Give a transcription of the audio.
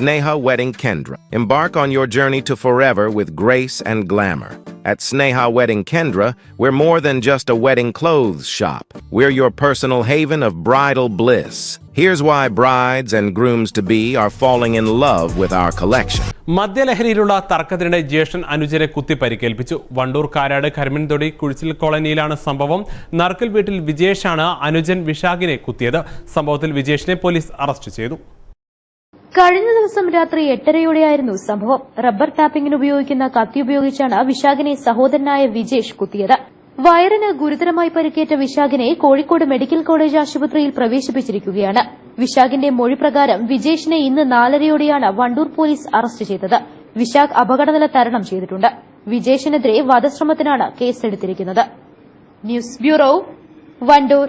Sneha Wedding Kendra. Embark on your journey to forever with grace and glamour. At Sneha Wedding Kendra, we're more than just a wedding clothes shop. We're your personal haven of bridal bliss. Here's why brides and grooms to be are falling in love with our collection. മദ്യലഹരിയിലുള്ള തർക്കത്തിനിടെ ജ്യേഷ്ഠൻ അനുജനെ കുത്തി പരിക്കേൽപ്പിച്ചു വണ്ടൂർ കാരാട് കരിമൻതൊടി കുഴിച്ചിൽ കോളനിയിലാണ് സംഭവം നർക്കൽ വീട്ടിൽ വിജേഷാണ് അനുജൻ വിശാഖിനെ കുത്തിയത് സംഭവത്തിൽ വിജേഷിനെ police arrest ചെയ്തു കഴിഞ്ഞ ദിവസം രാത്രി എട്ടരയോടെയായിരുന്നു സംഭവം. റബ്ബർ ടാപ്പിംഗിന് ഉപയോഗിക്കുന്ന കത്തി ഉപയോഗിച്ചാണ് വിശാഖിനെ സഹോദരനായ വിജേഷ് കുത്തിയത്. വയറിന് ഗുരുതരമായി പരിക്കേറ്റ വിശാഖിനെ കോഴിക്കോട് മെഡിക്കൽ കോളേജ് ആശുപത്രിയിൽ പ്രവേശിപ്പിച്ചിരിക്കുകയാണ്. വിശാഖിന്റെ മൊഴി പ്രകാരം വിജേഷിനെ ഇന്ന് നാലരയോടെയാണ് വണ്ടൂർ പോലീസ് അറസ്റ്റ് ചെയ്തത്. വിശാഖ് അപകടനില തരണം ചെയ്തിട്ടുണ്ട്. വിജേഷിനെതിരെ വധശ്രമത്തിനാണ് കേസെടുത്തിരിക്കുന്നത്. News bureau Wandoor.